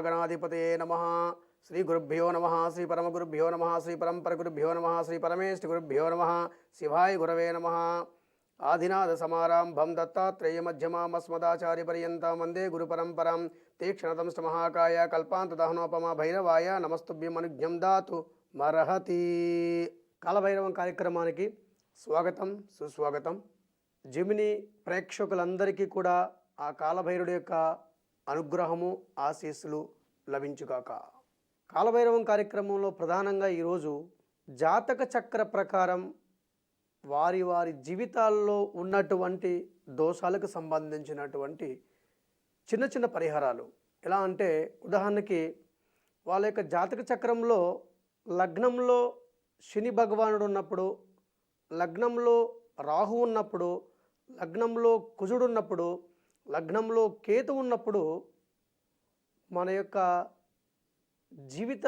మహాగణాధిపతయే నమ. శ్రీ గురుభ్యో నమ శ్రీ పరమగురుభ్యో నమ శ్రీ పరంపరగురుభ్యో నమ శ్రీ పరమేష్టి గురుభ్యో నమ శివాయ గురవే నమ. ఆదినాథ సమారంభం దత్తాత్రేయ మధ్యమామస్మదాచార్య పర్యంతం వందే గురు పరంపరాం తీక్షణతంష్ట మహాకాయ కల్పాంతదహనోపమ భైరవాయ నమస్తుభ్యం అనుజ్ఞం దాతు మరహతి. కాలభైరవం కార్యక్రమానికి స్వాగతం సుస్వాగతం. జమిని ప్రేక్షకులందరికీ కూడా ఆ కాలభైరుడి యొక్క అనుగ్రహము ఆశీస్సులు లభించుగాక. కాలభైరవం కార్యక్రమంలో ప్రధానంగా ఈరోజు జాతక చక్ర ప్రకారం వారి వారి జీవితాల్లో ఉన్నటువంటి దోషాలకు సంబంధించినటువంటి చిన్న చిన్న పరిహారాలు. ఎలా అంటే ఉదాహరణకి వాళ్ళ యొక్క జాతక చక్రంలో లగ్నంలో శని భగవానుడు ఉన్నప్పుడు లగ్నంలో రాహు ఉన్నప్పుడు లగ్నంలో కుజుడు ఉన్నప్పుడు లగ్నంలో కేతు ఉన్నప్పుడు మన యొక్క జీవిత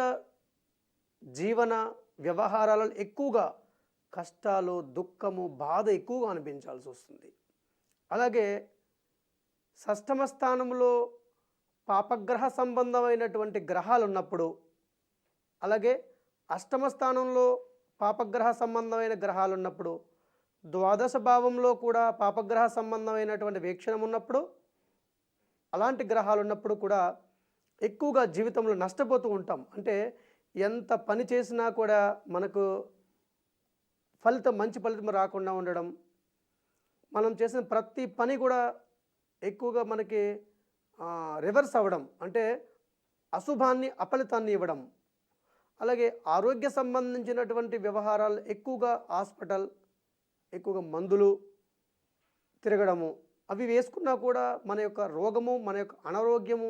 జీవన వ్యవహారాలలో ఎక్కువగా కష్టాలు దుఃఖము బాధ ఎక్కువగా అనిపించాల్సి వస్తుంది. అలాగే షష్టమ స్థానంలో పాపగ్రహ సంబంధమైనటువంటి గ్రహాలు ఉన్నప్పుడు అలాగే అష్టమ స్థానంలో పాపగ్రహ సంబంధమైన గ్రహాలు ఉన్నప్పుడు ద్వాదశ భావంలో కూడా పాపగ్రహ సంబంధమైనటువంటి వీక్షణం ఉన్నప్పుడు అలాంటి గ్రహాలు ఉన్నప్పుడు కూడా ఎక్కువగా జీవితంలో నష్టపోతూ ఉంటాం. అంటే ఎంత పని చేసినా కూడా మనకు ఫలితం మంచి ఫలితం రాకుండా ఉండడం మనం చేసిన ప్రతి పని కూడా ఎక్కువగా మనకి రివర్స్ అవ్వడం అంటే అశుభాన్ని అఫలితాన్ని ఇవ్వడం. అలాగే ఆరోగ్య సంబంధించినటువంటి వ్యవహారాలు ఎక్కువగా హాస్పిటల్ ఎక్కువగా మందులు తిరగడము అవి వేసుకున్నా కూడా మన యొక్క రోగము మన యొక్క అనారోగ్యము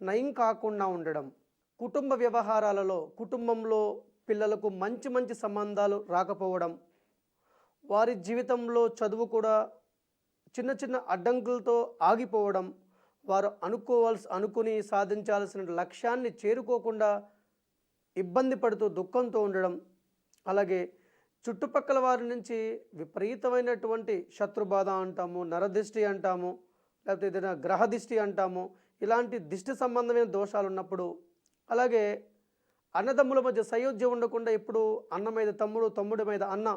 నయం కాకుండా ఉండడం. కుటుంబ వ్యవహారాలలో కుటుంబంలో పిల్లలకు మంచి మంచి సంబంధాలు రాకపోవడం వారి జీవితంలో చదువు కూడా చిన్న చిన్న అడ్డంకులతో ఆగిపోవడం వారు అనుకోవాల్సి అనుకుని సాధించాల్సిన లక్ష్యాన్ని చేరుకోకుండా ఇబ్బంది పడుతూ దుఃఖంతో ఉండడం అలాగే చుట్టుపక్కల వారి నుంచి విపరీతమైనటువంటి శత్రుబాధ అంటాము నరదిష్టి అంటాము లేకపోతే ఏదైనా గ్రహ దిష్టి అంటాము ఇలాంటి దిష్టి సంబంధమైన దోషాలు ఉన్నప్పుడు అలాగే అన్నదమ్ముల మధ్య సయోధ్య ఉండకుండా ఇప్పుడు అన్న మీద తమ్ముడు తమ్ముడి మీద అన్న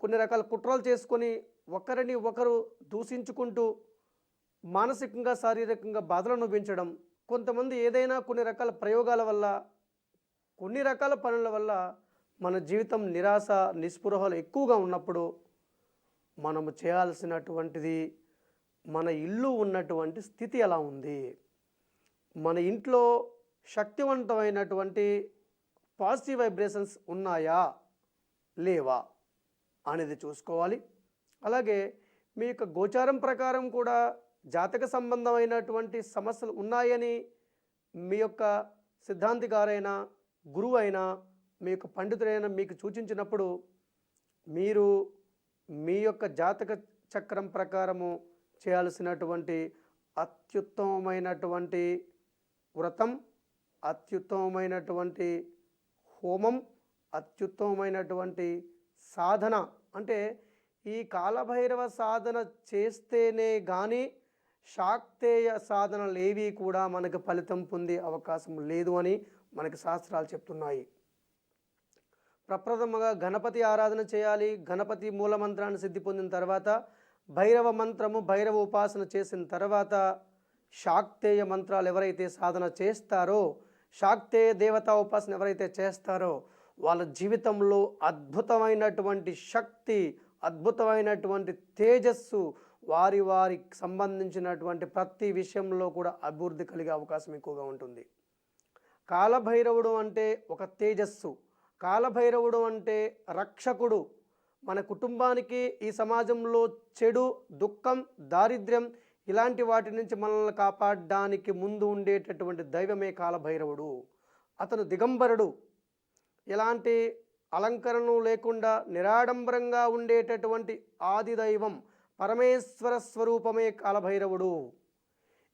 కొన్ని రకాల కుట్రలు చేసుకొని ఒకరిని ఒకరు దూషించుకుంటూ మానసికంగా శారీరకంగా బాధలు అనుభవించడం కొంతమంది ఏదైనా కొన్ని రకాల ప్రయోగాల వల్ల కొన్ని రకాల పనుల వల్ల మన జీవితం నిరాశ నిస్పృహలు ఎక్కువగా ఉన్నప్పుడు మనము చేయాల్సినటువంటిది మన ఇల్లు ఉన్నటువంటి స్థితి ఎలా ఉంది? మన ఇంట్లో శక్తివంతమైనటువంటి పాజిటివ్ వైబ్రేషన్స్ ఉన్నాయా? లేవా? అనేది చూసుకోవాలి. అలాగే మీ యొక్క గోచారం ప్రకారం కూడా జాతక సంబంధమైనటువంటి సమస్యలు ఉన్నాయని మీ యొక్క సిద్ధాంతి గారైనా గురువు అయినా మీ యొక్క పండితుడైనా మీకు సూచించినప్పుడు మీరు మీ యొక్క జాతక చక్రం ప్రకారము చేయాల్సినటువంటి అత్యుత్తమమైనటువంటి వ్రతం అత్యుత్తమమైనటువంటి హోమం అత్యుత్తమమైనటువంటి సాధన. అంటే ఈ కాలభైరవ సాధన చేస్తేనే కానీ శాక్తేయ సాధనలు ఏవి కూడా మనకు ఫలితం పొందే అవకాశం లేదు అని మనకి శాస్త్రాలు చెప్తున్నాయి. ప్రప్రథమంగా గణపతి ఆరాధన చేయాలి. గణపతి మూల మంత్రాన్ని సిద్ధి పొందిన తర్వాత భైరవ మంత్రము భైరవ ఉపాసన చేసిన తర్వాత శాక్తేయ మంత్రాలు ఎవరైతే సాధన చేస్తారో శాక్తేయ దేవతా ఉపాసన ఎవరైతే చేస్తారో వాళ్ళ జీవితంలో అద్భుతమైనటువంటి శక్తి అద్భుతమైనటువంటి తేజస్సు వారి వారికి సంబంధించినటువంటి ప్రతి విషయంలో కూడా అభివృద్ధి కలిగే అవకాశం ఎక్కువగా ఉంటుంది. కాలభైరవుడు అంటే ఒక తేజస్సు. కాలభైరవుడు అంటే రక్షకుడు. మన కుటుంబానికి ఈ సమాజంలో చెడు దుఃఖం దారిద్ర్యం ఇలాంటి వాటి నుంచి మనల్ని కాపాడడానికి ముందు ఉండేటటువంటి దైవమే కాలభైరవుడు. అతను దిగంబరుడు. ఎలాంటి అలంకరణ లేకుండా నిరాడంబరంగా ఉండేటటువంటి ఆది దైవం పరమేశ్వర స్వరూపమే కాలభైరవుడు.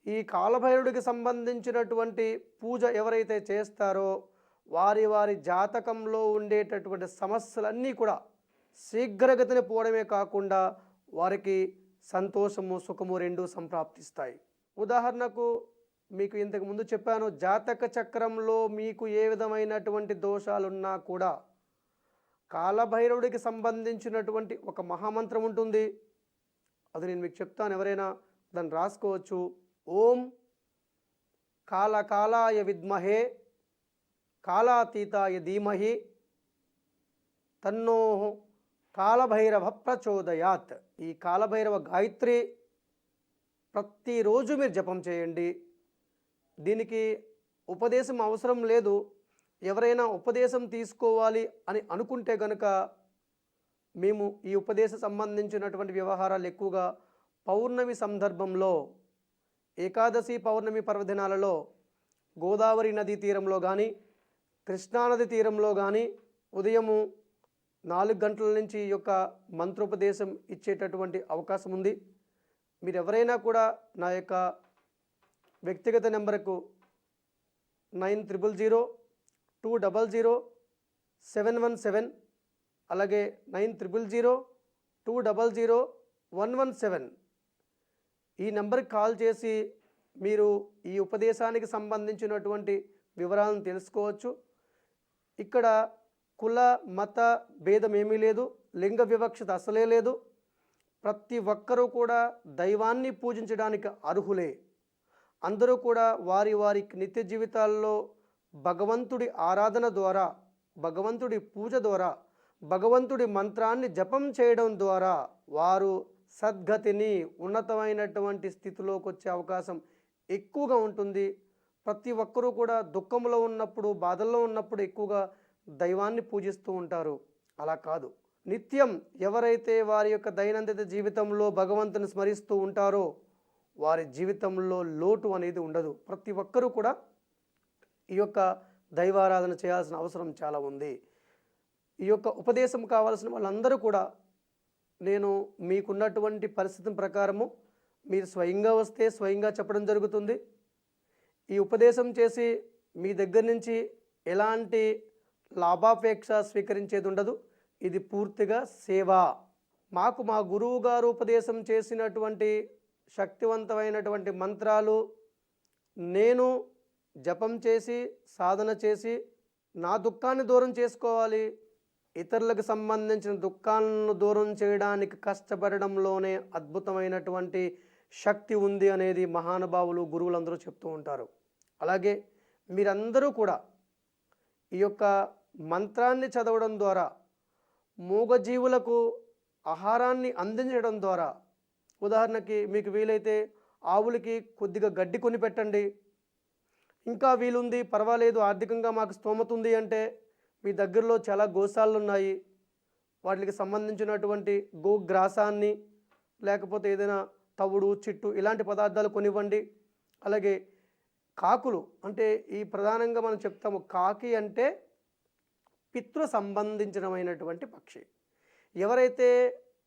ఈ కాలభైరుడికి సంబంధించినటువంటి పూజ ఎవరైతే చేస్తారో వారి వారి జాతకంలో ఉండేటటువంటి సమస్యలన్నీ కూడా శీఘ్రగతిని పోవడమే కాకుండా వారికి సంతోషము సుఖము రెండు సంప్రాప్తిస్తాయి. ఉదాహరణకు మీకు ఇంతకు ముందు చెప్పాను జాతక చక్రంలో మీకు ఏ విధమైనటువంటి దోషాలున్నా కూడా కాలభైరవుడికి సంబంధించినటువంటి ఒక మహామంత్రం ఉంటుంది. అది నేను మీకు చెప్తాను ఎవరైనా దాన్ని రాసుకోవచ్చు. ఓం కాలకాలాయ విద్మహే కాలాతీతాయ ధీమహి తన్నో కాలభైరవ ప్రచోదయాత్ ఈ కాలభైరవ గాయత్రి ప్రతిరోజు మీరు జపం చేయండి. దీనికి ఉపదేశం అవసరం లేదు. ఎవరైనా ఉపదేశం తీసుకోవాలి అని అనుకుంటే గనుక మేము ఈ ఉపదేశ సంబంధించినటువంటి వ్యవహారాలు ఎక్కువగా పౌర్ణమి సందర్భంలో ఏకాదశి పౌర్ణమి పర్వదినాలలో గోదావరి నదీ తీరంలో కానీ కృష్ణానది తీరంలో కానీ ఉదయము నాలుగు గంటల నుంచి ఈ యొక్క మంత్రోపదేశం ఇచ్చేటటువంటి అవకాశం ఉంది. మీరు ఎవరైనా కూడా నా యొక్క వ్యక్తిగత నెంబర్కు nine triple zero two double zero seven one seven అలాగే nine triple zero two double zero one one seven ఈ నెంబర్కి కాల్ చేసి మీరు ఈ ఉపదేశానికి సంబంధించినటువంటి వివరాలను తెలుసుకోవచ్చు. ఇక్కడ కుల మత భేదం ఏమీ లేదు లింగ వివక్షత అసలే లేదు. ప్రతి ఒక్కరూ కూడా దైవాన్ని పూజించడానికి అర్హులే. అందరూ కూడా వారి వారి నిత్య జీవితాల్లో భగవంతుడి ఆరాధన ద్వారా భగవంతుడి పూజ ద్వారా భగవంతుడి మంత్రాన్ని జపం చేయడం ద్వారా వారు సద్గతిని ఉన్నతమైనటువంటి స్థితిలోకి వచ్చే అవకాశం ఎక్కువగా ఉంటుంది. ప్రతి ఒక్కరూ కూడా దుఃఖంలో ఉన్నప్పుడు బాధల్లో ఉన్నప్పుడు ఎక్కువగా దైవాన్ని పూజిస్తూ ఉంటారు. అలా కాదు. నిత్యం ఎవరైతే వారి యొక్క దైనందిన జీవితంలో భగవంతుని స్మరిస్తూ ఉంటారో వారి జీవితంలో లోటు అనేది ఉండదు. ప్రతి ఒక్కరూ కూడా ఈ యొక్క దైవారాధన చేయాల్సిన అవసరం చాలా ఉంది. ఈ యొక్క ఉపదేశం కావాల్సిన వాళ్ళందరూ కూడా నేను మీకున్నటువంటి పరిస్థితి ప్రకారము మీరు స్వయంగా వస్తే స్వయంగా చెప్పడం జరుగుతుంది. ఈ ఉపదేశం చేసి మీ దగ్గర నుంచి ఎలాంటి లాభాపేక్ష స్వీకరించేది ఉండదు. ఇది పూర్తిగా సేవ. మాకు మా గురువు గారు ఉపదేశం చేసినటువంటి శక్తివంతమైనటువంటి మంత్రాలు నేను జపం చేసి సాధన చేసి నా దుఃఖాన్ని దూరం చేసుకోవాలి. ఇతరులకు సంబంధించిన దుఃఖాలను దూరం చేయడానికి కష్టపడడంలోనే అద్భుతమైనటువంటి శక్తి ఉంది అనేది మహానుభావులు గురువులందరూ చెప్తూ ఉంటారు. అలాగే మీరందరూ కూడా ఈ యొక్క మంత్రాన్ని చదవడం ద్వారా మూగజీవులకు ఆహారాన్ని అందించడం ద్వారా ఉదాహరణకి మీకు వీలైతే ఆవులకి కొద్దిగా గడ్డి కొని పెట్టండి. ఇంకా వీలుంది పర్వాలేదు ఆర్థికంగా మాకు స్తోమత ఉంది అంటే మీ దగ్గరలో చాలా గోసాలు ఉన్నాయి వాటికి సంబంధించినటువంటి గోగ్రాసాన్ని లేకపోతే ఏదైనా తవుడు చిట్టు ఇలాంటి పదార్థాలు కొనివ్వండి. అలాగే కాకులు అంటే ఈ ప్రధానంగా మనం చెప్తాము కాకి అంటే పితృ సంబంధించినమైనటువంటి పక్షి. ఎవరైతే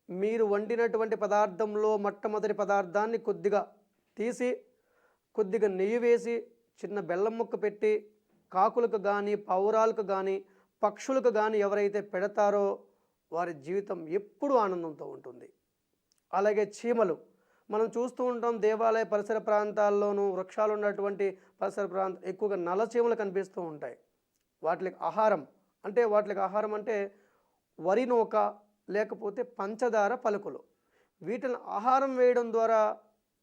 మీరు వండినటువంటి పదార్థంలో మొట్టమొదటి పదార్థాన్ని కొద్దిగా తీసి కొద్దిగా నెయ్యి వేసి చిన్న బెల్లం ముక్క పెట్టి కాకులకు కానీ పౌరాలకు కానీ పక్షులకు కానీ ఎవరైతే పెడతారో వారి జీవితం ఎప్పుడూ ఆనందంతో ఉంటుంది. అలాగే చీమలు. మనం చూస్తూ ఉంటాం దేవాలయ పరిసర ప్రాంతాల్లోనూ వృక్షాలు ఉన్నటువంటి పరిసర ప్రాంత ఎక్కువగా నలచీమలు కనిపిస్తూ ఉంటాయి. వాటికి ఆహారం అంటే వాటికి ఆహారం అంటే వరి నూక లేకపోతే పంచదార పలుకులు. వీటిని ఆహారం వేయడం ద్వారా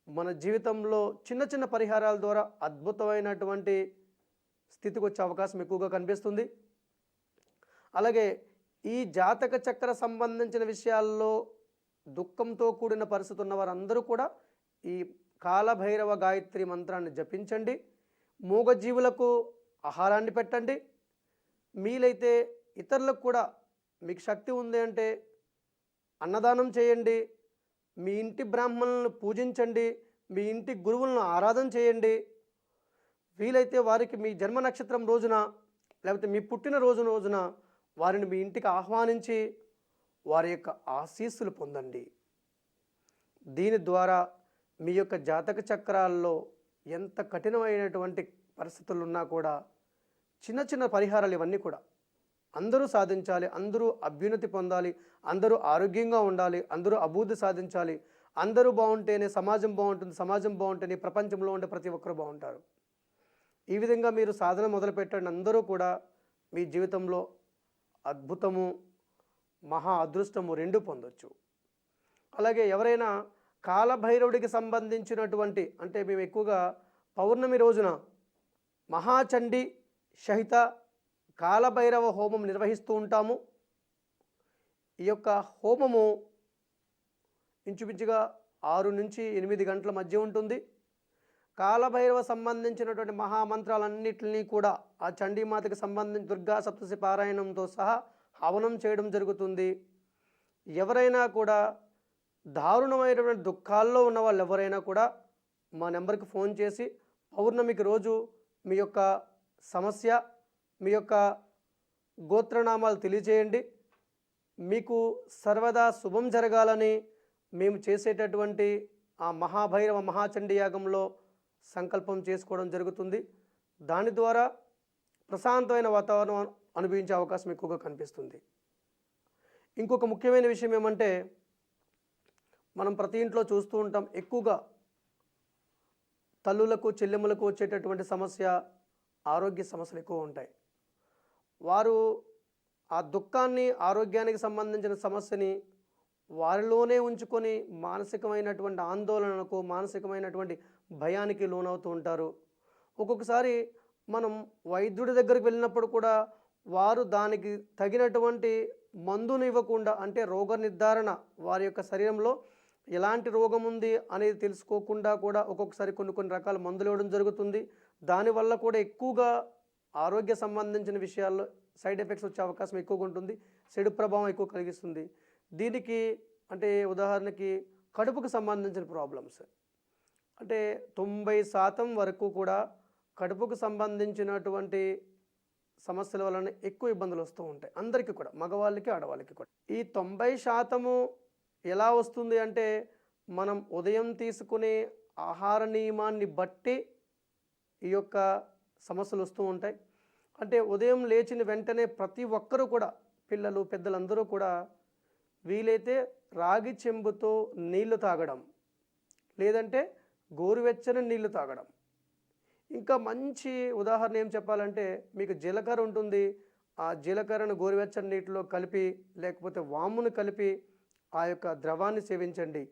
మన జీవితంలో చిన్న చిన్న పరిహారాల ద్వారా అద్భుతమైనటువంటి స్థితికి వచ్చే అవకాశం ఎక్కువగా కనిపిస్తుంది. అలాగే ఈ జాతక చక్ర సంబంధించిన విషయాల్లో దుఃఖంతో కూడిన పరిస్థితి ఉన్న వారందరూ కూడా ఈ కాలభైరవ గాయత్రి మంత్రాన్ని జపించండి. మూగజీవులకు ఆహారాన్ని పెట్టండి. మీలైతే ఇతరులకు కూడా మీకు శక్తి ఉంది అంటే అన్నదానం చేయండి. మీ ఇంటి బ్రాహ్మణులను పూజించండి. మీ ఇంటి గురువులను ఆరాధన చేయండి. వీలైతే వారికి మీ జన్మ నక్షత్రం రోజున లేకపోతే మీ పుట్టిన రోజు రోజున వారిని మీ ఇంటికి ఆహ్వానించి వారి యొక్క ఆశీస్సులు పొందండి. దీని ద్వారా మీ యొక్క జాతక చక్రాల్లో ఎంత కఠినమైనటువంటి పరిస్థితులు ఉన్నా కూడా చిన్న చిన్న పరిహారాలు ఇవన్నీ కూడా అందరూ సాధించాలి అందరూ అభ్యున్నతి పొందాలి అందరూ ఆరోగ్యంగా ఉండాలి అందరూ అభివృద్ధి సాధించాలి అందరూ బాగుంటేనే సమాజం బాగుంటుంది సమాజం బాగుంటేనే ప్రపంచంలో ఉండే ప్రతి ఒక్కరు బాగుంటారు. ఈ విధంగా మీరు సాధన మొదలుపెట్టండి. అందరూ కూడా మీ జీవితంలో అద్భుతము మహా అదృష్టము రెండు పొందొచ్చు. అలాగే ఎవరైనా కాలభైరవుడికి సంబంధించినటువంటి అంటే మేము ఎక్కువగా పౌర్ణమి రోజున మహాచండి సహిత కాలభైరవ హోమం నిర్వహిస్తూ ఉంటాము. ఈ యొక్క హోమము ఇంచుమించుగా ఆరు నుంచి ఎనిమిది గంటల మధ్య ఉంటుంది. కాలభైరవ సంబంధించినటువంటి మహామంత్రాలన్నింటినీ కూడా ఆ చండీమాతకి సంబంధించి దుర్గా సప్తశి పారాయణంతో సహా హవనం చేయడం జరుగుతుంది. ఎవరైనా కూడా దారుణమైనటువంటి దుఃఖాల్లో ఉన్న వాళ్ళు ఎవరైనా కూడా మా నెంబర్కి ఫోన్ చేసి పౌర్ణమికి రోజు మీ యొక్క సమస్య మీ యొక్క గోత్రనామాలు తెలియజేయండి. మీకు సర్వదా శుభం జరగాలని మేము చేసేటటువంటి ఆ మహాభైరవ మహాచండి యాగంలో సంకల్పం చేసుకోవడం జరుగుతుంది. దాని ద్వారా ప్రశాంతమైన వాతావరణం అనుభవించే అవకాశం ఎక్కువగా కనిపిస్తుంది. ఇంకొక ముఖ్యమైన విషయం ఏమంటే మనం ప్రతి ఇంట్లో చూస్తూ ఉంటాం ఎక్కువగా తల్లులకు చెల్లెములకు వచ్చేటటువంటి సమస్య ఆరోగ్య సమస్యలు ఎక్కువ ఉంటాయి. వారు ఆ దుఃఖాన్ని ఆరోగ్యానికి సంబంధించిన సమస్యని వారిలోనే ఉంచుకొని మానసికమైనటువంటి ఆందోళనకు మానసికమైనటువంటి భయానికి లోనవుతూ ఉంటారు. ఒక్కొక్కసారి మనం వైద్యుడి దగ్గరికి వెళ్ళినప్పుడు కూడా వారు దానికి తగినటువంటి మందును ఇవ్వకుండా అంటే రోగ నిర్ధారణ వారి యొక్క శరీరంలో ఎలాంటి రోగం ఉంది అనేది తెలుసుకోకుండా కూడా ఒక్కొక్కసారి కొన్ని కొన్ని రకాల మందులు ఇవ్వడం జరుగుతుంది. దానివల్ల కూడా ఎక్కువగా ఆరోగ్య సంబంధించిన విషయాల్లో సైడ్ ఎఫెక్ట్స్ వచ్చే అవకాశం ఎక్కువగా ఉంటుంది. చెడు ప్రభావం ఎక్కువ కలిగిస్తుంది. దీనికి అంటే ఉదాహరణకి కడుపుకు సంబంధించిన ప్రాబ్లమ్స్. అంటే తొంభై శాతం వరకు కూడా కడుపుకు సంబంధించినటువంటి సమస్యల వలన ఎక్కువ ఇబ్బందులు వస్తూ ఉంటాయి. అందరికీ కూడా మగవాళ్ళకి ఆడవాళ్ళకి కూడా. ఈ తొంభై శాతము ఎలా వస్తుంది అంటే మనం ఉదయం తీసుకునే ఆహార నియమాన్ని బట్టి ఈ యొక్క సమస్యలు వస్తూ ఉంటాయి. అంటే ఉదయం లేచిన వెంటనే ప్రతి ఒక్కరూ కూడా పిల్లలు పెద్దలందరూ కూడా వీలైతే రాగి చెంబుతో నీళ్ళు తాగడం లేదంటే గోరువెచ్చని నీళ్ళు తాగడం ఇంకా మంచి ఉదాహరణ ఏం చెప్పాలంటే మీకు జీలకర్ర ఉంటుంది. ఆ జీలకర్రను గోరువెచ్చని నీటిలో కలిపి లేకపోతే వామును కలిపి ఆ యొక్క ద్రవాన్ని సేవించండి.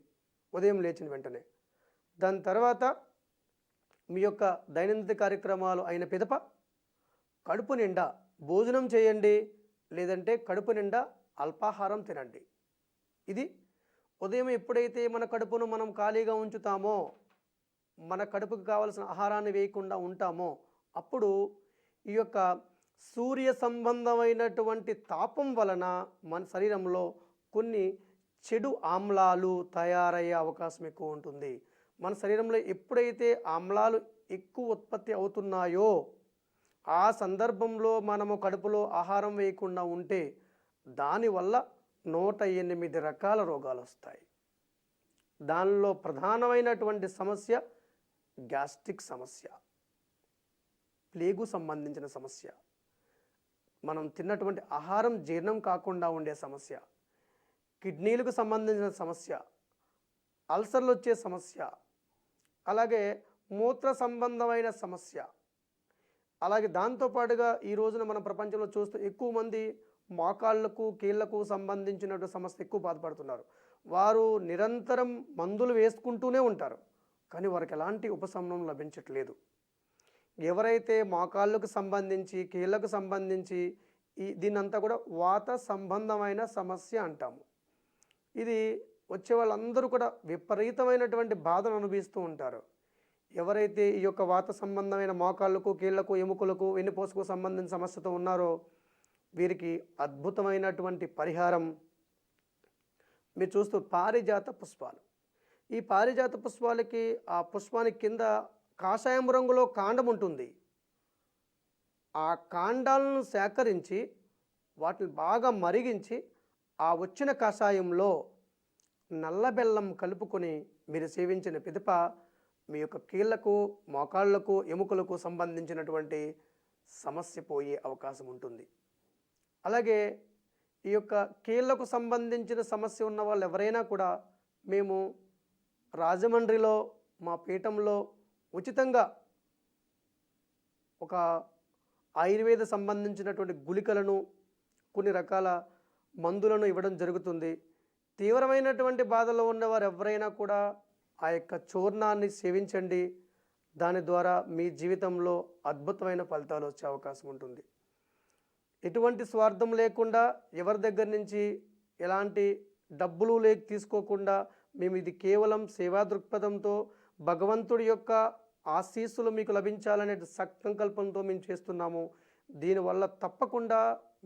ఉదయం లేచిన వెంటనే. దాని తర్వాత మీ యొక్క దైనందిన కార్యక్రమాలు అయిన పిదప కడుపు నిండా భోజనం చేయండి. లేదంటే కడుపు నిండా అల్పాహారం తినండి. ఇది ఉదయం ఎప్పుడైతే మన కడుపును మనం ఖాళీగా ఉంచుతామో మన కడుపుకు కావలసిన ఆహారాన్ని వేయకుండా ఉంటామో అప్పుడు ఈ యొక్క సూర్య సంబంధమైనటువంటి తాపం వలన మన శరీరంలో కొన్ని చెడు ఆమ్లాలు తయారయ్యే అవకాశం ఎక్కువ ఉంటుంది. మన శరీరంలో ఎప్పుడైతే ఆమ్లాలు ఎక్కువ ఉత్పత్తి అవుతున్నాయో ఆ సందర్భంలో మనము కడుపులో ఆహారం వేయకుండా ఉంటే దానివల్ల నూట ఎనిమిది రకాల రోగాలు వస్తాయి. దానిలో ప్రధానమైనటువంటి సమస్య గ్యాస్ట్రిక్ సమస్య ప్లేగు సంబంధించిన సమస్య మనం తిన్నటువంటి ఆహారం జీర్ణం కాకుండా ఉండే సమస్య కిడ్నీలకు సంబంధించిన సమస్య అల్సర్లు వచ్చే సమస్య అలాగే మూత్ర సంబంధమైన సమస్య. అలాగే దాంతోపాటుగా ఈ రోజున మన ప్రపంచంలో చూస్తూ ఎక్కువ మంది మోకాళ్ళకు కీళ్ళకు సంబంధించినటువంటి సమస్య ఎక్కువ బాధపడుతున్నారు. వారు నిరంతరం మందులు వేసుకుంటూనే ఉంటారు. కానీ వారికి ఎలాంటి ఉపశమనం లభించట్లేదు. ఎవరైతే మోకాళ్ళకు సంబంధించి కీళ్ళకు సంబంధించి ఈ దీన్నంతా కూడా వాత సంబంధమైన సమస్య అంటాము. ఇది వచ్చే వాళ్ళందరూ కూడా విపరీతమైనటువంటి బాధను అనుభవిస్తూ ఉంటారు. ఎవరైతే ఈ యొక్క వాత సంబంధమైన మోకాళ్ళకు కీళ్ళకు ఎముకలకు వెన్నుపోసుకు సంబంధించిన సమస్యతో ఉన్నారో వీరికి అద్భుతమైనటువంటి పరిహారం. మీరు చూస్తూ పారిజాత పుష్పాలు. ఈ పారిజాత పుష్పాలకి ఆ పుష్పానికి కింద కాషాయం రంగులో కాండం ఉంటుంది. ఆ కాండాలను సేకరించి వాటిని బాగా మరిగించి ఆ వచ్చిన కషాయంలో నల్ల బెల్లం కలుపుకొని మీరు సేవించిన పిదప మీ యొక్క కీళ్ళకు మోకాళ్ళకు ఎముకలకు సంబంధించినటువంటి సమస్య పోయే అవకాశం ఉంటుంది. అలాగే ఈ యొక్క కీళ్ళకు సంబంధించిన సమస్య ఉన్న వాళ్ళు ఎవరైనా కూడా మేము రాజమండ్రిలో మా పీఠంలో ఉచితంగా ఒక ఆయుర్వేద సంబంధించినటువంటి గుళికలను కొన్ని రకాల మందులను ఇవ్వడం జరుగుతుంది. తీవ్రమైనటువంటి బాధలో ఉన్నవారు ఎవరైనా కూడా ఆ యొక్క చూర్ణాన్ని సేవించండి. దాని ద్వారా మీ జీవితంలో అద్భుతమైన ఫలితాలు వచ్చే అవకాశం ఉంటుంది. ఎటువంటి స్వార్థం లేకుండా ఎవరి దగ్గర నుంచి ఎలాంటి డబ్బులు లే తీసుకోకుండా మేము ఇది కేవలం సేవా దృక్పథంతో భగవంతుడి యొక్క ఆశీస్సులు మీకు లభించాలనే సంకల్పంతో మేము చేస్తున్నాము. దీనివల్ల తప్పకుండా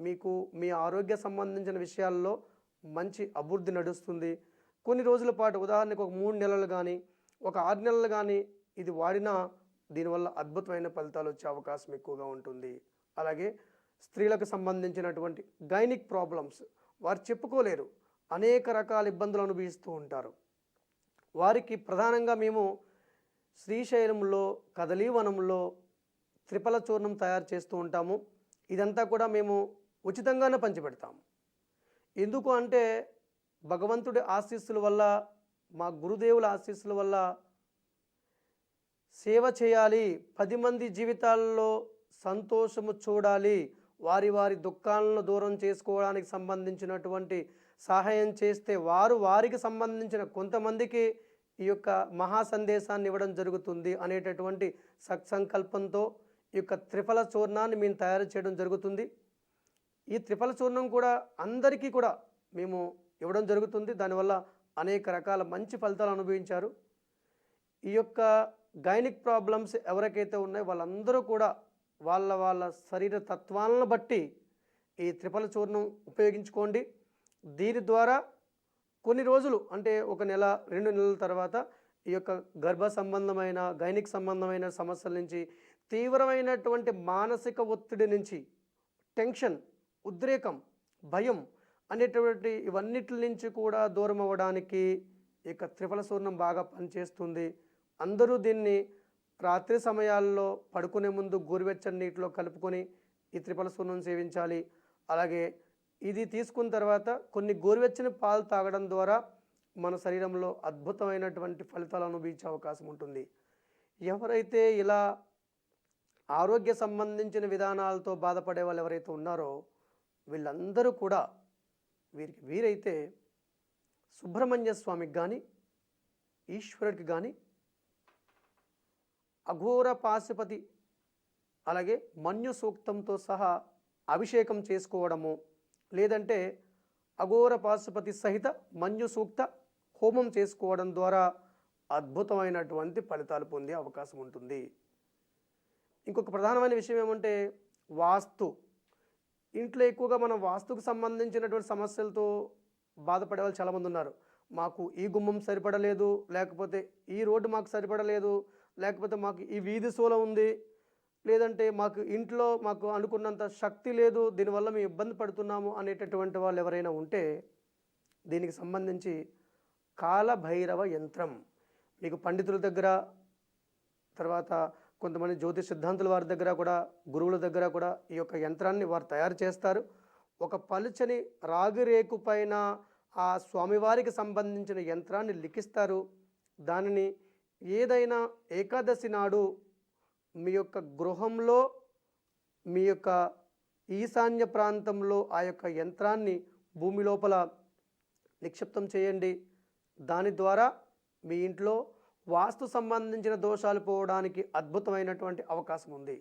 మీకు మీ ఆరోగ్య సంబంధించిన విషయాల్లో మంచి అభివృద్ధి నడుస్తుంది. కొన్ని రోజుల పాటు ఉదాహరణకు ఒక మూడు నెలలు కానీ ఒక ఆరు నెలలు కానీ ఇది వాడినా దీనివల్ల అద్భుతమైన ఫలితాలు వచ్చే అవకాశం ఎక్కువగా ఉంటుంది. అలాగే స్త్రీలకు సంబంధించినటువంటి గైనిక్ ప్రాబ్లమ్స్ వారు చెప్పుకోలేరు. అనేక రకాల ఇబ్బందులు అనుభవిస్తూ ఉంటారు. వారికి ప్రధానంగా మేము శ్రీశైలంలో కదలీవనంలో త్రిపల చూర్ణం తయారు చేస్తూ ఉంటాము. ఇదంతా కూడా మేము ఉచితంగానే పంచిపెడతాము. ఎందుకు అంటే భగవంతుడి ఆశీస్సుల వల్ల మా గురుదేవుల ఆశీస్సుల వల్ల సేవ చేయాలి పది మంది జీవితాల్లో సంతోషము చూడాలి వారి వారి దుఃఖాలను దూరం చేసుకోవడానికి సంబంధించినటువంటి సహాయం చేస్తే వారు వారికి సంబంధించిన కొంతమందికి ఈ యొక్క మహా సందేశాన్ని ఇవ్వడం జరుగుతుంది అనేటటువంటి సత్సంకల్పంతో ఈ యొక్క త్రిఫల చూర్ణాన్ని మేము తయారు చేయడం జరుగుతుంది. ఈ త్రిఫల చూర్ణం కూడా అందరికీ కూడా మేము ఇవ్వడం జరుగుతుంది. దానివల్ల అనేక రకాల మంచి ఫలితాలు అనుభవించారు. ఈ యొక్క గైనిక్ ప్రాబ్లమ్స్ ఎవరికైతే ఉన్నాయో వాళ్ళందరూ కూడా వాళ్ళ వాళ్ళ శరీర తత్వాలను బట్టి ఈ త్రిఫల చూర్ణం ఉపయోగించుకోండి. దీని ద్వారా కొన్ని రోజులు అంటే ఒక నెల రెండు నెలల తర్వాత ఈ యొక్క గర్భ సంబంధమైన గైనిక్ సంబంధమైన సమస్యల నుంచి తీవ్రమైనటువంటి మానసిక ఒత్తిడి నుంచి టెన్షన్ ఉద్రేకం భయం అనేటువంటి ఇవన్నిటి నుంచి కూడా దూరం అవ్వడానికి ఈ త్రిఫల సూర్ణం బాగా పనిచేస్తుంది. అందరూ దీన్ని రాత్రి సమయాల్లో పడుకునే ముందు గోరువెచ్చని నీటిలో కలుపుకొని ఈ త్రిఫల సూర్ణం సేవించాలి. అలాగే ఇది తీసుకున్న తర్వాత కొన్ని గోరువెచ్చని పాలు తాగడం ద్వారా మన శరీరంలో అద్భుతమైనటువంటి ఫలితాలు అనుభవించే అవకాశం ఉంటుంది. ఎవరైతే ఇలా ఆరోగ్య సంబంధించిన విధానాలతో బాధపడే వాళ్ళు ఎవరైతే ఉన్నారో వీళ్ళందరూ కూడా వీరికి వీరైతే సుబ్రహ్మణ్య స్వామికి కానీ ఈశ్వరుడికి కానీ అఘోర పాశుపతి అలాగే మన్యు సూక్తంతో సహా అభిషేకం చేసుకోవడము లేదంటే అఘోర పాశుపతి సహిత మంజు సూక్త హోమం చేసుకోవడం ద్వారా అద్భుతమైనటువంటి ఫలితాలు పొందే అవకాశం ఉంటుంది. ఇంకొక ప్రధానమైన విషయం ఏమంటే వాస్తు. ఇంట్లో ఎక్కువగా మనం వాస్తుకు సంబంధించినటువంటి సమస్యలతో బాధపడే వాళ్ళు చాలామంది ఉన్నారు. మాకు ఈ గుమ్మం సరిపడలేదు లేకపోతే ఈ రోడ్డు మాకు సరిపడలేదు లేకపోతే మాకు ఈ వీధి సోల ఉంది లేదంటే మాకు ఇంట్లో మాకు అనుకున్నంత శక్తి లేదు దీనివల్ల మేము ఇబ్బంది పడుతున్నాము అనేటటువంటి వాళ్ళు ఎవరైనా ఉంటే దీనికి సంబంధించి కాలభైరవ యంత్రం. మీకు పండితుల దగ్గర తర్వాత కొంతమంది జ్యోతిష్ సిద్ధాంతుల వారి దగ్గర కూడా గురువుల దగ్గర కూడా ఈ యొక్క యంత్రాన్ని వారు తయారు చేస్తారు. ఒక పలుచని రాగిరేకు పైన ఆ స్వామివారికి సంబంధించిన యంత్రాన్ని లిఖిస్తారు. దానిని ఏదైనా ఏకాదశి నాడు మీ యొక్క గృహంలో మీ యొక్క ఈశాన్య ప్రాంతంలో ఆ యొక్క యంత్రాన్ని భూమి లోపల నిక్షిప్తం చేయండి. దాని ద్వారా మీ ఇంట్లో వాస్తు సంబంధించిన దోషాలు పోవడానికి అద్భుతమైనటువంటి అవకాశం ఉంది.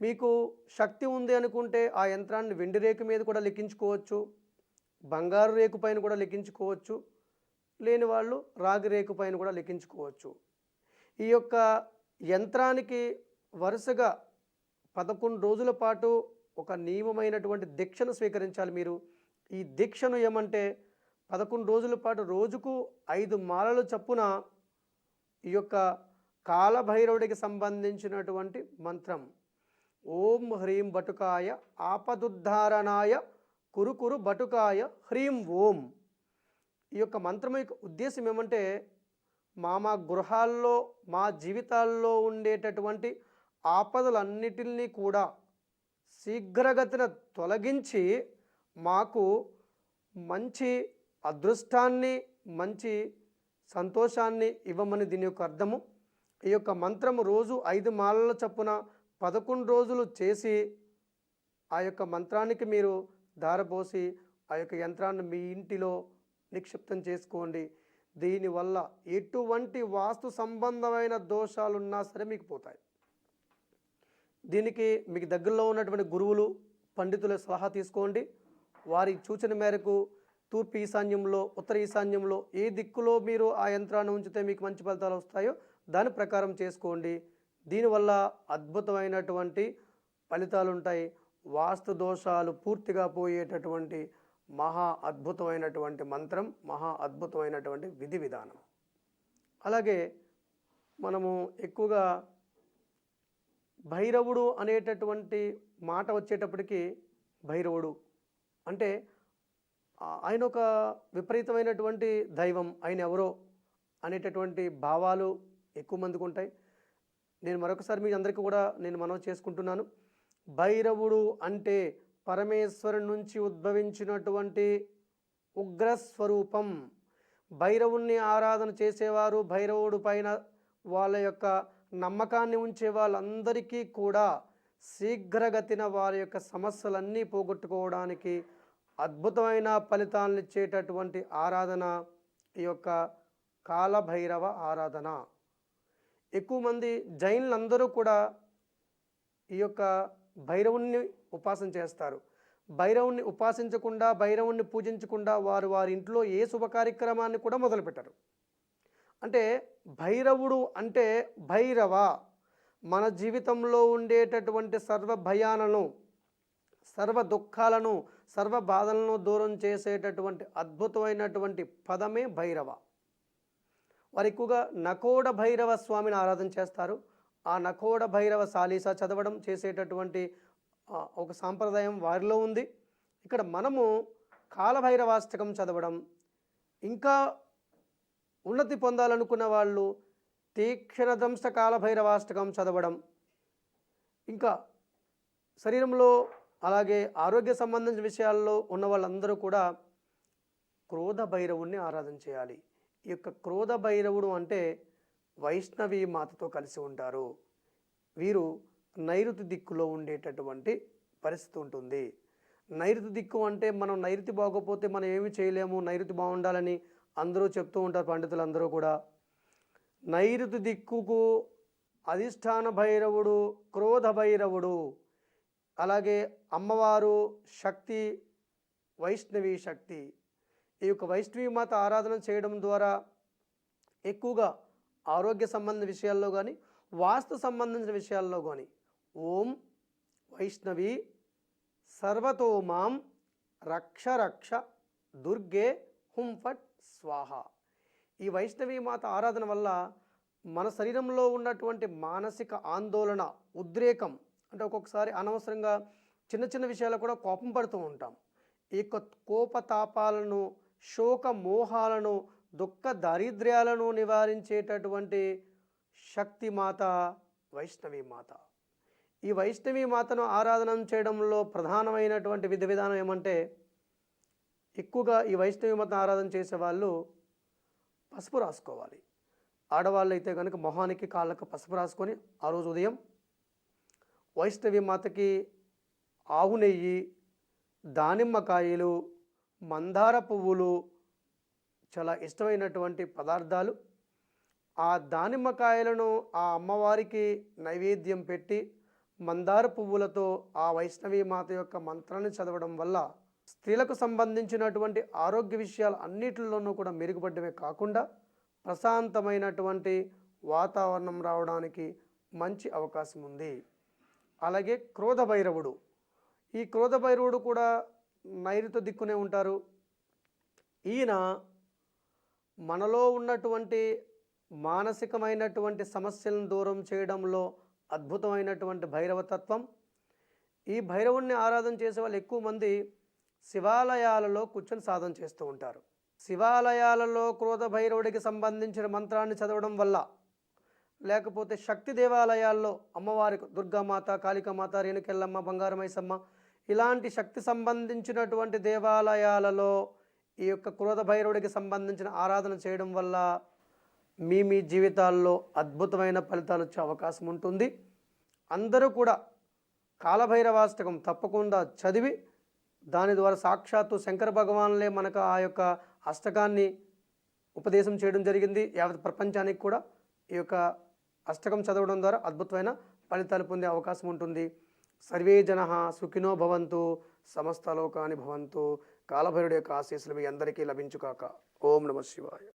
మీకు శక్తి ఉంది అనుకుంటే ఆ యంత్రాన్ని వెండి రేకు మీద కూడా లిఖించుకోవచ్చు బంగారు రేకు పైన కూడా లిఖించుకోవచ్చు లేని వాళ్ళు రాగి రేకు పైన కూడా లిఖించుకోవచ్చు. ఈ యొక్క యంత్రానికి వరుసగా పదకొండు రోజుల పాటు ఒక నియమమైనటువంటి దీక్షను స్వీకరించాలి మీరు. ఈ దీక్షను ఏమంటే పదకొండు రోజుల పాటు రోజుకు ఐదు మాలలు చప్పున ఈ యొక్క కాలభైరవుడికి సంబంధించినటువంటి మంత్రం. ఓం హ్రీం బటుకాయ ఆపదుద్ధారణాయ కురుకురు బటుకాయ హ్రీం ఓం. ఈ యొక్క మంత్రం యొక్క ఉద్దేశం ఏమంటే మా మా గృహాల్లో మా జీవితాల్లో ఉండేటటువంటి ఆపదలన్నిటిని కూడా శీఘ్రగతిన తొలగించి మాకు మంచి అదృష్టాన్ని మంచి సంతోషాన్ని ఇవ్వమని దీని యొక్క అర్థము. ఈ యొక్క మంత్రము రోజు ఐదు మాలల చొప్పున పదకొండు రోజులు చేసి ఆ యొక్క మంత్రానికి మీరు దారపోసి ఆ యొక్క యంత్రాన్ని మీ ఇంటిలో నిక్షిప్తం చేసుకోండి. దీనివల్ల ఎటువంటి వాస్తు సంబంధమైన దోషాలున్నా సరే మీకు పోతాయి. దీనికి మీకు దగ్గరలో ఉన్నటువంటి గురువులు పండితుల సలహా తీసుకోండి. వారి సూచన మేరకు తూర్పు ఈశాన్యంలో ఉత్తర ఈశాన్యంలో ఏ దిక్కులో మీరు ఆ యంత్రాన్ని ఉంచితే మీకు మంచి ఫలితాలు వస్తాయో దాని ప్రకారం చేసుకోండి. దీనివల్ల అద్భుతమైనటువంటి ఫలితాలు ఉంటాయి వాస్తు దోషాలు పూర్తిగా పోయేటటువంటి మహా అద్భుతమైనటువంటి మంత్రం మహా అద్భుతమైనటువంటి విధి విధానం. అలాగే మనము ఎక్కువగా భైరవుడు అనేటటువంటి మాట వచ్చేటప్పటికి భైరవుడు అంటే ఆయన ఒక విపరీతమైనటువంటి దైవం ఆయన ఎవరో అనేటటువంటి భావాలు ఎక్కువ మందికి ఉంటాయి. నేను మరొకసారి మీ అందరికీ కూడా నేను మనవి చేసుకుంటున్నాను. భైరవుడు అంటే పరమేశ్వరు నుంచి ఉద్భవించినటువంటి ఉగ్రస్వరూపం. భైరవుణ్ణి ఆరాధన చేసేవారు భైరవుడు పైన వాళ్ళ యొక్క నమ్మకాన్ని ఉంచే వాళ్ళందరికీ కూడా శీఘ్రగతిన వారి యొక్క సమస్యలన్నీ పోగొట్టుకోవడానికి అద్భుతమైన ఫలితాలను ఇచ్చేటటువంటి ఆరాధన ఈ యొక్క కాలభైరవ ఆరాధన. ఎక్కువ మంది జైన్లందరూ కూడా ఈ యొక్క భైరవుణ్ణి ఉపాసన చేస్తారు. భైరవుణ్ణి ఉపాసించకుండా భైరవుణ్ణి పూజించకుండా వారు వారి ఇంట్లో ఏ శుభ కార్యక్రమాన్ని కూడా మొదలుపెట్టరు. అంటే భైరవుడు అంటే భైరవ. మన జీవితంలో ఉండేటటువంటి సర్వ భయాలను సర్వ దుఃఖాలను సర్వ బాధలను దూరం చేసేటటువంటి అద్భుతమైనటువంటి పదమే భైరవ. వారు ఎక్కువగా నకోడ భైరవ స్వామిని ఆరాధన చేస్తారు. ఆ నకోడ భైరవ సాలీసా చదవడం చేసేటటువంటి ఒక సాంప్రదాయం వారిలో ఉంది. ఇక్కడ మనము కాలభైరవాష్టకం చదవడం ఇంకా ఉన్నతి పొందాలనుకున్న వాళ్ళు తీక్షణ కాలభైరవాస్తకం కాలభైరవాష్టకం చదవడం ఇంకా శరీరంలో అలాగే ఆరోగ్య సంబంధించిన విషయాల్లో ఉన్న వాళ్ళందరూ కూడా క్రోధ భైరవుణ్ణి ఆరాధన చేయాలి. ఈ యొక్క క్రోధ భైరవుడు అంటే వైష్ణవి మాతతో కలిసి ఉంటారు. వీరు నైరుతి దిక్కులో ఉండేటటువంటి పరిస్థితి ఉంటుంది. నైరుతి దిక్కు అంటే మనం నైరుతి బాగోపోతే మనం ఏమి చేయలేము నైరుతి బాగుండాలని అందరూ చెప్తూ ఉంటారు పండితులు అందరూ కూడా. నైరుతి దిక్కుకు అధిష్టాన భైరవుడు క్రోధ భైరవుడు అలాగే అమ్మవారు శక్తి వైష్ణవి శక్తి. ఈ యొక్క వైష్ణవి మాత ఆరాధన చేయడం ద్వారా ఎక్కువగా ఆరోగ్య సంబంధ విషయాల్లో కానీ వాస్తు సంబంధించిన విషయాల్లో కానీ ఓం వైష్ణవి సర్వతోమాం రక్ష రక్ష దుర్గే హుం ఫట్ స్వాహ. ఈ వైష్ణవి మాత ఆరాధన వల్ల మన శరీరంలో ఉన్నటువంటి మానసిక ఆందోళన ఉద్రేకం అంటే ఒక్కొక్కసారి అనవసరంగా చిన్న చిన్న విషయాలు కూడా కోపం పడుతూ ఉంటాం. ఈ యొక్క కోపతాపాలను శోక మోహాలను దుఃఖ దారిద్ర్యాలను నివారించేటటువంటి శక్తి మాత వైష్ణవి మాత. ఈ వైష్ణవి మాతను ఆరాధన చేయడంలో ప్రధానమైనటువంటి విధి విధానం ఏమంటే ఎక్కువగా ఈ వైష్ణవి మాత ఆరాధన చేసే వాళ్ళు పసుపు రాసుకోవాలి. ఆడవాళ్ళు అయితే కనుక మొహానికి కాళ్ళకు పసుపు రాసుకొని ఆ రోజు ఉదయం వైష్ణవి మాతకి ఆవు నెయ్యి దానిమ్మకాయలు మందార పువ్వులు చాలా ఇష్టమైనటువంటి పదార్థాలు. ఆ దానిమ్మకాయలను ఆ అమ్మవారికి నైవేద్యం పెట్టి మందార పువ్వులతో ఆ వైష్ణవి మాత యొక్క మంత్రాన్ని చదవడం వల్ల స్త్రీలకు సంబంధించినటువంటి ఆరోగ్య విషయాలు అన్నిటిలోనూ కూడా మెరుగుపడమే కాకుండా ప్రశాంతమైనటువంటి వాతావరణం రావడానికి మంచి అవకాశం ఉంది. అలాగే క్రోధ భైరవుడు. ఈ క్రోధ భైరవుడు కూడా నైరుతి దిక్కునే ఉంటారు. ఈయన మనలో ఉన్నటువంటి మానసికమైనటువంటి సమస్యలను దూరం చేయడంలో అద్భుతమైనటువంటి భైరవతత్వం ఈ భైరవుణ్ణి ఆరాధన చేసే వాళ్ళు ఎక్కువ మంది శివాలయాలలో కూర్చొని సాధన చేస్తూ ఉంటారు. శివాలయాలలో క్రోధ భైరవుడికి సంబంధించిన మంత్రాన్ని చదవడం వల్ల లేకపోతే శక్తి దేవాలయాల్లో అమ్మవారికి దుర్గామాత కాళికామాత రేణుకెళ్ళమ్మ బంగారమైసమ్మ ఇలాంటి శక్తి సంబంధించినటువంటి దేవాలయాలలో ఈ యొక్క క్రోధ భైరవుడికి సంబంధించిన ఆరాధన చేయడం వల్ల మీ మీ జీవితాల్లో అద్భుతమైన ఫలితాలు వచ్చే అవకాశం ఉంటుంది. అందరూ కూడా కాలభైరవాష్టకం తప్పకుండా చదివి దాని ద్వారా సాక్షాత్తు శంకర భగవానులే మనకు ఆ యొక్క అష్టకాన్ని ఉపదేశం చేయడం జరిగింది. యావత్ ప్రపంచానికి కూడా ఈ యొక్క అష్టకం చదవడం ద్వారా అద్భుతమైన ఫలితాలు పొందే అవకాశం ఉంటుంది. సర్వే జన సుఖినో భవంతు సమస్త లోకాని భవంతు. కాలభైరుడి యొక్క ఆశీస్సులు మీ అందరికీ లభించుకాక ఓం నమ శివాయ.